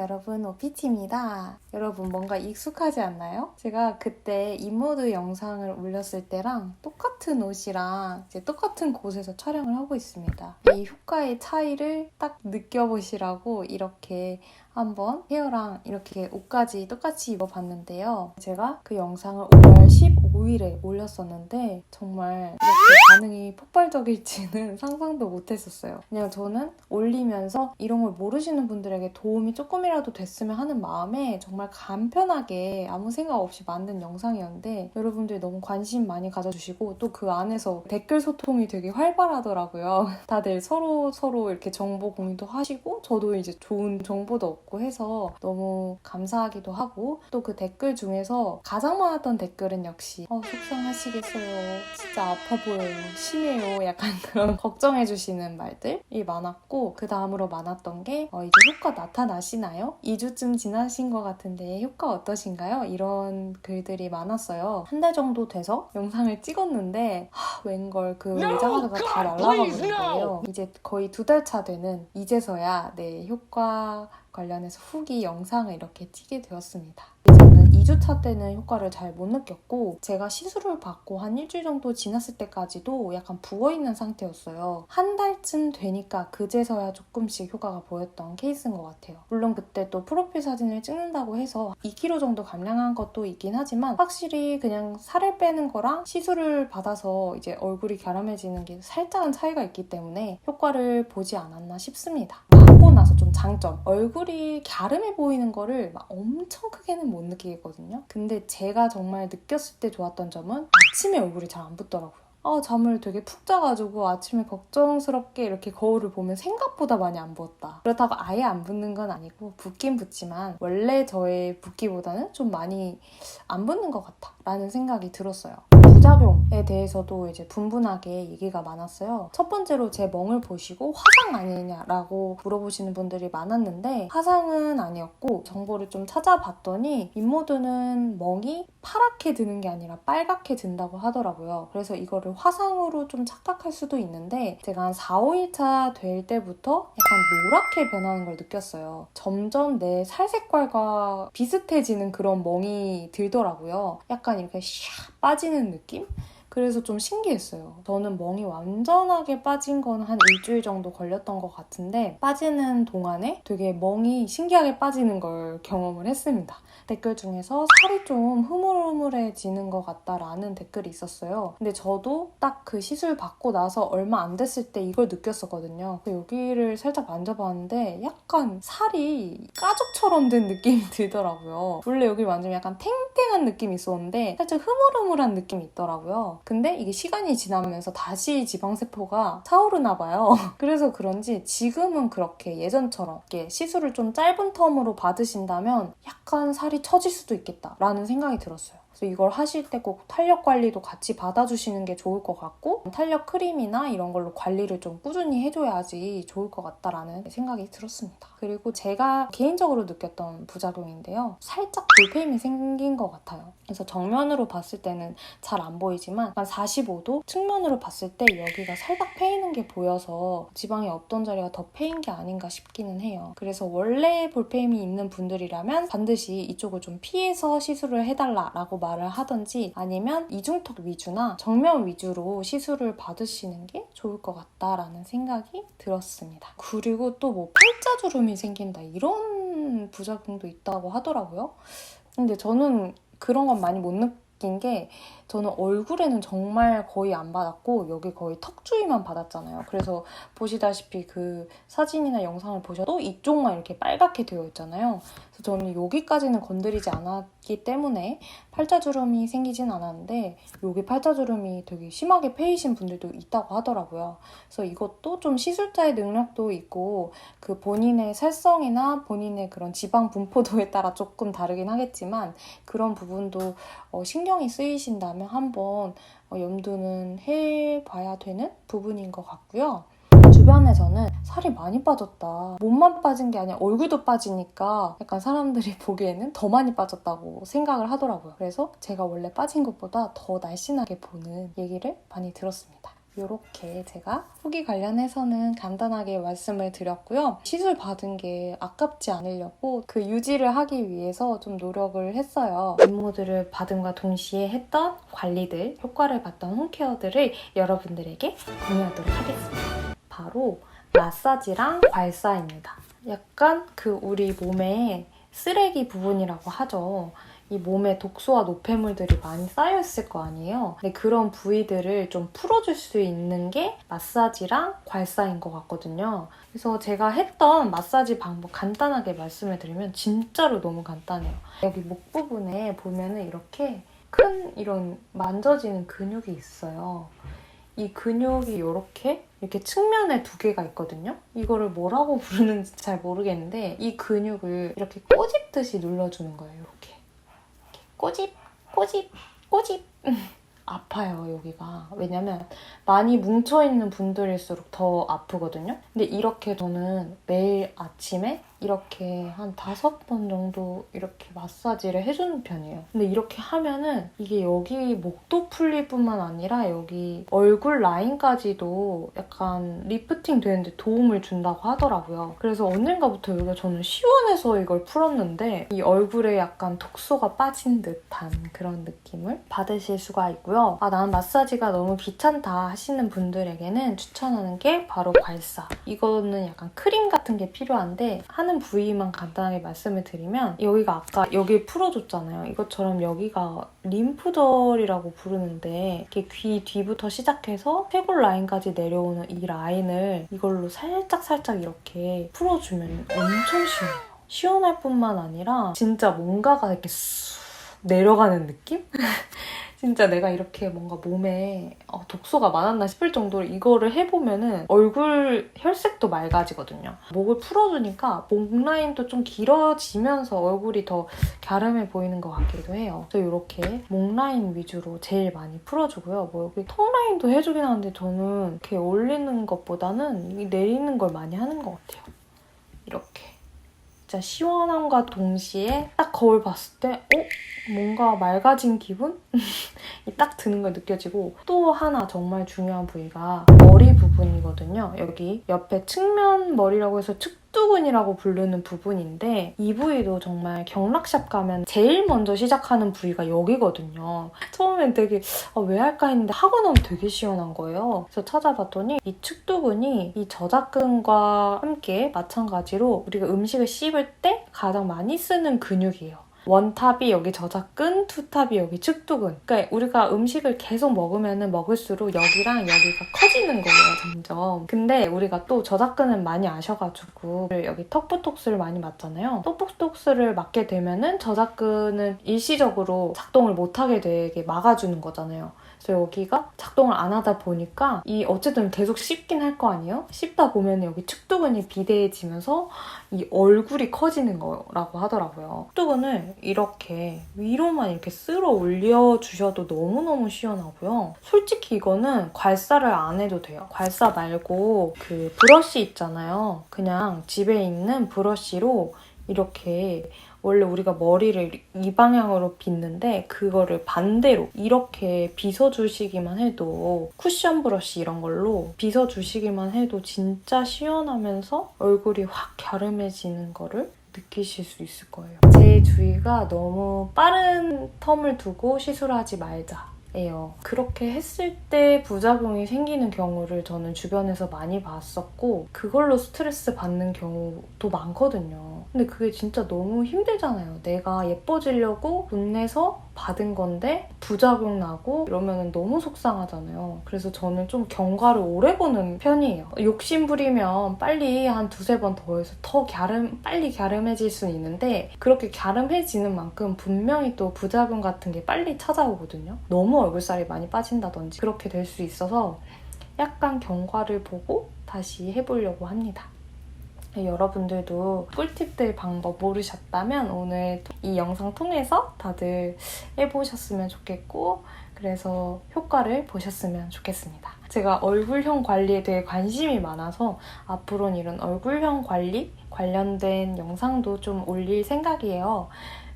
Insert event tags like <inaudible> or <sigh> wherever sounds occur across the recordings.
여러분, 오피치입니다. 여러분, 뭔가 익숙하지 않나요? 제가 그때 이모드 영상을 올렸을 때랑 똑같은 옷이랑 이제 똑같은 곳에서 촬영을 하고 있습니다. 이 효과의 차이를 딱 느껴보시라고 이렇게 한번 헤어랑 이렇게 옷까지 똑같이 입어봤는데요. 제가 그 영상을 5월 15일에 올렸었는데 정말 이렇게 반응이 폭발적일지는 <laughs> 상상도 못했었어요. 그냥 저는 올리면서 이런 걸 모르시는 분들에게 도움이 조금이라도 됐으면 하는 마음에 정말 간편하게 아무 생각 없이 만든 영상이었는데 여러분들이 너무 관심 많이 가져주시고 또 그 안에서 댓글 소통이 되게 활발하더라고요. <laughs> 다들 서로 서로 이렇게 정보 공유도 하시고 저도 이제 좋은 정보도 얻고 해서 너무 감사하기도 하고 또 그 댓글 중에서 가장 많았던 댓글은 역시 어, 속상하시겠어요. 진짜 아파 보여요. 심해요. 약간 <laughs> 그런 걱정해주시는 말들이 많았고 그 다음으로 많았던 게 어, 이제 효과 나타나시나요? 2주쯤 지나신 것 같은데 효과 어떠신가요? 이런 글들이 많았어요. 한 달 정도 돼서 영상을 찍었는데 하, 웬걸 그 레자마자가 다 날라가 버린. 거예요. 이제 거의 두 달 차 되는 이제서야 네 효과 관련해서 후기 영상을 이렇게 찍게 되었습니다. 저는 2주차 때는 효과를 잘 못 느꼈고 제가 시술을 받고 한 일주일 정도 지났을 때까지도 약간 부어있는 상태였어요. 한 달쯤 되니까 그제서야 조금씩 효과가 보였던 케이스인 것 같아요. 물론 그때 또 프로필 사진을 찍는다고 해서 2kg 정도 감량한 것도 있긴 하지만 확실히 그냥 살을 빼는 거랑 시술을 받아서 이제 얼굴이 갸름해지는 게 살짝은 차이가 있기 때문에 효과를 보지 않았나 싶습니다. 나서 좀 장점. 얼굴이 갸름해 보이는 거를 막 엄청 크게는 못 느끼겠거든요. 근데 제가 정말 느꼈을 때 좋았던 점은 아침에 얼굴이 잘 안 붓더라고요. 아, 잠을 되게 푹 자가지고 아침에 걱정스럽게 이렇게 거울을 보면 생각보다 많이 안 부었다. 그렇다고 아예 안 붓는 건 아니고 붓긴 붓지만 원래 저의 붓기보다는 좀 많이 안 붓는 것 같다. 라는 생각이 들었어요. 부작용 에 대해서도 이제 분분하게 얘기가 많았어요. 첫 번째로 제 멍을 보시고 화상 아니냐라고 물어보시는 분들이 많았는데 화상은 아니었고 정보를 좀 찾아봤더니 인모드는 멍이 파랗게 드는 게 아니라 빨갛게 든다고 하더라고요. 그래서 이거를 화상으로 좀 착각할 수도 있는데 제가 한 4, 5일차 될 때부터 약간 노랗게 변하는 걸 느꼈어요. 점점 내 살 색깔과 비슷해지는 그런 멍이 들더라고요. 약간 이렇게 샥 빠지는 느낌? 그래서 좀 신기했어요. 저는 멍이 완전하게 빠진 건 한 일주일 정도 걸렸던 것 같은데 빠지는 동안에 되게 멍이 신기하게 빠지는 걸 경험을 했습니다. 댓글 중에서 살이 좀 흐물흐물해지는 것 같다라는 댓글이 있었어요. 근데 저도 딱 그 시술 받고 나서 얼마 안 됐을 때 이걸 느꼈었거든요. 여기를 살짝 만져봤는데 약간 살이 가죽처럼 된 느낌이 <laughs> 들더라고요. 원래 여기 만지면 약간 탱탱한 느낌이 있었는데 살짝 흐물흐물한 느낌이 있더라고요. 근데 이게 시간이 지나면서 다시 지방세포가 차오르나 봐요. <laughs> 그래서 그런지 지금은 그렇게 예전처럼 시술을 좀 짧은 텀으로 받으신다면 약간 살이 처질 수도 있겠다라는 생각이 들었어요. 그래서 이걸 하실 때 꼭 탄력 관리도 같이 받아주시는 게 좋을 것 같고 탄력 크림이나 이런 걸로 관리를 좀 꾸준히 해줘야지 좋을 것 같다라는 생각이 들었습니다. 그리고 제가 개인적으로 느꼈던 부작용인데요. 살짝 볼페임이 생긴 것 같아요. 그래서 정면으로 봤을 때는 잘 안 보이지만 한 45도 측면으로 봤을 때 여기가 살짝 패이는 게 보여서 지방이 어떤 자리가 더 패인 게 아닌가 싶기는 해요. 그래서 원래 볼페임이 있는 분들이라면 반드시 이쪽을 좀 피해서 시술을 해달라라고 말을 하던지 아니면 이중턱 위주나 정면 위주로 시술을 받으시는 게 좋을 것 같다라는 생각이 들었습니다. 그리고 또 뭐 팔자주름이 생긴다 이런 부작용도 있다고 하더라고요. 근데 저는 그런 건 많이 못 느낀 게 저는 얼굴에는 정말 거의 안 받았고 여기 거의 턱 주위만 받았잖아요. 그래서 보시다시피 그 사진이나 영상을 보셔도 이쪽만 이렇게 빨갛게 되어 있잖아요. 그래서 저는 여기까지는 건드리지 않았기 때문에 팔자주름이 생기진 않았는데 여기 팔자주름이 되게 심하게 패이신 분들도 있다고 하더라고요. 그래서 이것도 좀 시술자의 능력도 있고 그 본인의 살성이나 본인의 그런 지방 분포도에 따라 조금 다르긴 하겠지만 그런 부분도 어, 신경이 쓰이신다면 한번 어, 염두는 해봐야 되는 부분인 것 같고요. 주변에서는 살이 많이 빠졌다. 몸만 빠진 게 아니라 얼굴도 빠지니까 약간 사람들이 <laughs> 보기에는 더 많이 빠졌다고 생각을 하더라고요. 그래서 제가 원래 빠진 것보다 더 날씬하게 보는 얘기를 많이 들었습니다. 이렇게 제가 후기 관련해서는 간단하게 말씀을 드렸고요. 시술 받은 게 아깝지 않으려고 그 유지를 하기 위해서 좀 노력을 했어요. 임모들을 받음과 동시에 했던 관리들, 효과를 봤던 홈케어들을 여러분들에게 공유하도록 하겠습니다. 바로 마사지랑 괄사입니다. 약간 그 우리 몸에 쓰레기 부분이라고 하죠. 이 몸에 독소와 노폐물들이 많이 쌓여있을 거 아니에요. 근데 그런 부위들을 좀 풀어줄 수 있는 게 마사지랑 괄사인 것 같거든요. 그래서 제가 했던 마사지 방법 간단하게 말씀을 드리면 진짜로 너무 간단해요. 여기 목 부분에 보면은 이렇게 큰 이런 만져지는 근육이 있어요. 이 근육이 이렇게 이렇게 측면에 두 개가 있거든요. 이거를 뭐라고 <laughs> 부르는지 잘 모르겠는데 이 근육을 이렇게 꼬집듯이 눌러주는 거예요. 이렇게. 꼬집, 꼬집, 꼬집. <laughs> 아파요, 여기가. 왜냐면 많이 뭉쳐있는 분들일수록 더 아프거든요. 근데 이렇게 저는 매일 아침에 이렇게 한 다섯 번 정도 이렇게 마사지를 해주는 편이에요. 근데 이렇게 하면은 이게 여기 목도 풀릴 뿐만 아니라 여기 얼굴 라인까지도 약간 리프팅 되는데 도움을 준다고 하더라고요. 그래서 언젠가부터 여기가 저는 시원해서 이걸 풀었는데 이 얼굴에 약간 독소가 빠진 듯한 그런 느낌을 받으실 수가 있고요. 아, 난 마사지가 너무 귀찮다 하시는 분들에게는 추천하는 게 바로 괄사. 이거는 약간 크림 같은 게 필요한데 하는 부위만 간단하게 말씀을 드리면 여기가 아까 여기 풀어줬잖아요. 이것처럼 여기가 림프절이라고 부르는데 이렇게 귀 뒤부터 시작해서 쇄골 라인까지 내려오는 이 라인을 이걸로 살짝 살짝 이렇게 풀어주면 엄청 시원해요. 시원할 뿐만 아니라 진짜 뭔가가 이렇게 쑥 내려가는 느낌? 진짜 내가 이렇게 뭔가 몸에 어, 독소가 많았나 싶을 정도로 이거를 해보면은 얼굴 혈색도 맑아지거든요. 목을 풀어주니까 목 라인도 좀 길어지면서 얼굴이 더 갸름해 보이는 것 같기도 해요. 그래서 이렇게 목 라인 위주로 제일 많이 풀어주고요. 뭐 여기 턱 라인도 해주긴 하는데 저는 이렇게 올리는 것보다는 내리는 걸 많이 하는 것 같아요. 이렇게. 진짜 시원함과 동시에 딱 거울 봤을 때 어? 뭔가 맑아진 기분? <laughs> 딱 드는 걸 느껴지고 또 하나 정말 중요한 부위가 머리 부분이거든요. 여기 옆에 측면 머리라고 해서 측두근이라고 부르는 부분인데 이 부위도 정말 경락샵 가면 제일 먼저 시작하는 부위가 여기거든요. 처음엔 되게 아, 왜 할까 했는데 하고 나면 되게 시원한 거예요. 그래서 찾아봤더니 이 측두근이 이 저작근과 함께 마찬가지로 우리가 음식을 씹을 때 가장 많이 쓰는 근육이에요. 원탑이 여기 저작근, 투탑이 여기 측두근. 그러니까 우리가 음식을 계속 먹으면 먹을수록 여기랑 여기가 커지는 거예요, 점점. 근데 우리가 또 저작근은 많이 아셔가지고 여기 턱부톡스를 많이 맞잖아요. 턱부톡스를 맞게 되면은 저작근은 일시적으로 작동을 못하게 되게 막아주는 거잖아요. 그래서 여기가 작동을 안 하다 보니까 이 어쨌든 계속 씹긴 할 거 아니에요? 씹다 보면 여기 측두근이 비대해지면서 이 얼굴이 커지는 거라고 하더라고요. 측두근을 이렇게 위로만 이렇게 쓸어 올려주셔도 너무너무 시원하고요. 솔직히 이거는 괄사를 안 해도 돼요. 괄사 말고 그 브러쉬 있잖아요. 그냥 집에 있는 브러쉬로 이렇게 원래 우리가 머리를 이 방향으로 빗는데 그거를 반대로 이렇게 빗어주시기만 해도 쿠션 브러쉬 이런 걸로 빗어주시기만 해도 진짜 시원하면서 얼굴이 확 갸름해지는 거를 느끼실 수 있을 거예요. 제 주의가 너무 빠른 텀을 두고 시술하지 말자. 예요. 그렇게 했을 때 부작용이 생기는 경우를 저는 주변에서 많이 봤었고 그걸로 스트레스 받는 경우도 많거든요. 근데 그게 진짜 너무 힘들잖아요. 내가 예뻐지려고 돈 내서 받은 건데 부작용 나고 이러면 너무 속상하잖아요. 그래서 저는 좀 경과를 오래 보는 편이에요. 욕심 부리면 빨리 한 두세 번 더 해서 더 갸름, 빨리 갸름해질 수는 있는데 그렇게 갸름해지는 만큼 분명히 또 부작용 같은 게 빨리 찾아오거든요. 너무 얼굴살이 많이 빠진다든지 그렇게 될 수 있어서 약간 경과를 보고 다시 해보려고 합니다. 여러분들도 꿀팁들 방법 모르셨다면 오늘 이 영상 통해서 다들 해보셨으면 좋겠고 그래서 효과를 보셨으면 좋겠습니다. 제가 얼굴형 관리에 대해 관심이 많아서 앞으로는 이런 얼굴형 관리 관련된 영상도 좀 올릴 생각이에요.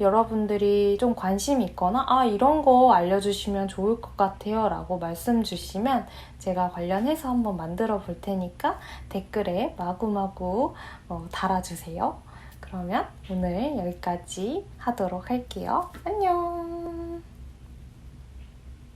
여러분들이 좀 관심 있거나 아 이런 거 알려주시면 좋을 것 같아요 라고 말씀 주시면 제가 관련해서 한번 만들어 볼 테니까 댓글에 마구마구 어, 달아주세요. 그러면 오늘 여기까지 하도록 할게요. 안녕!